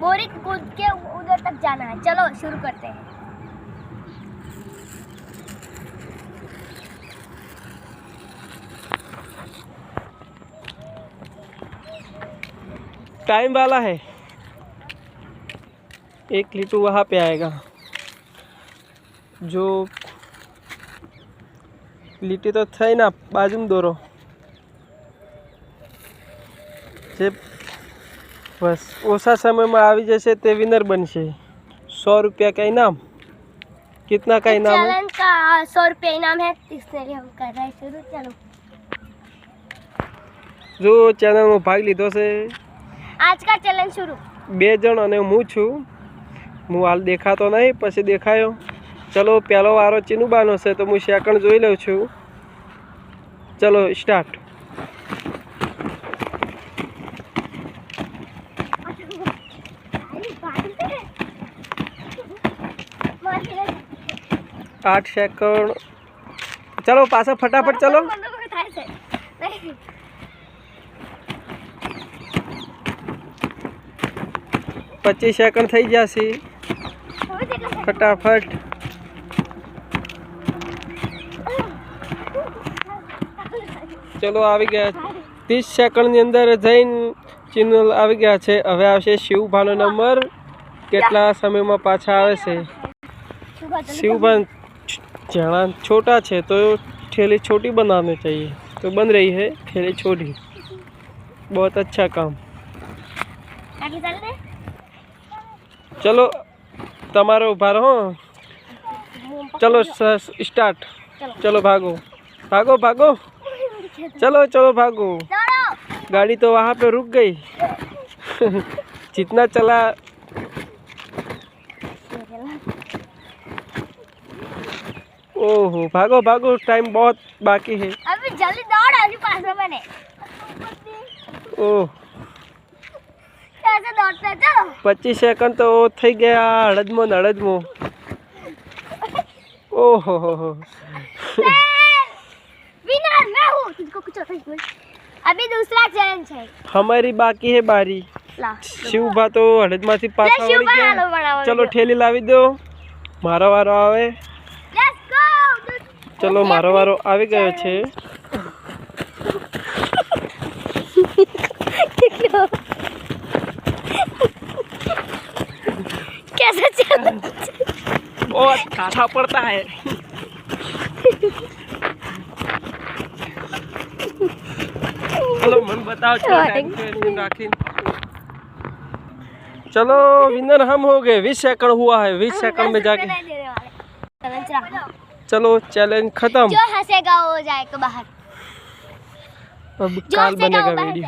बोरी कूद के उधर तक जाना है चलो शुरू करते हैं टाइम वाला है एक लीटू वहाँ पे आएगा जो લીટી તો થઈ ના બાજુમાં દોરો જે બસ ઓછા સમયમાં આવી જશે તે વિનર બનશે સો રૂપિયા का इनाम कितना का इनाम है चैलेंज का सौ रुपये इनाम है इसलिए हम कर रहे हैं शुरू चलो જો ચેનલમાં ભાગ લીધો છે आज का चैलेंज शुरू બે જણ અને હું છું હું હાલ દેખાતો નહીં પછી દેખાયો ચલો પહેલો વારો ચીનુબાનો છે તો હું સેકન્ડ જોઈ લઉં છું ચલો સ્ટાર્ટ આઠ સેકન્ડ. ચલો પાછા ફટાફટ ચલો. પચીસ સેકન્ડ થઈ ગયા છે. ફટાફટ. ચલો આવી ગયા. ત્રીસ સેકન્ડની અંદર જૈન ચેનલ આવી ગયા છે. હવે આવશે શિવભાનો નંબર. કેટલા સમયમાં પાછા આવે છે? શિવભાન जहाँ छोटा है तो ठेली छोटी बनानी चाहिए तो बन रही है ठेली छोटी बहुत अच्छा काम चलो તમારો ઉભા રહો ચલો સ- સ્ટાર્ટ चलो भागो भागो भागो चलो चलो भागो गाड़ी तो वहाँ पे रुक गई जितना चला ओहो भागो भागो टाइम बहुत बाकी है अभी जल्दी दौड़ अभी पास में बने ओह कैसे दौड़ते हैं चलो પચીસ સેકન્ડ તો થઈ ગયા હળદમો ને હળદમો ઓહો હો હો विनर मैं हूँ तुझको कुछ और बोल अभी दूसरा चैलेंज है हमारी बाकी है बारी ला શિવભા તો હળદમાંથી પાછા લે, વળી શિવભા હાલો ગયા બનાવો ચલો ઠેલી લાવી દો મારો વારો આવે लेट्स गो ચલો મારો વારો આવી ગયો છે कैसे चल बहुत काठा પડતા હે चलो मन बताओ चलो टाइम पे राखी चलो विनर हम हो गए 20 सेकंड हुआ है 20 सेकंड में जाके चैलेंज रखो चलो चैलेंज खत्म। जो हंसेगा वो जाएगा बाहर। अब काल बनेगा वीडियो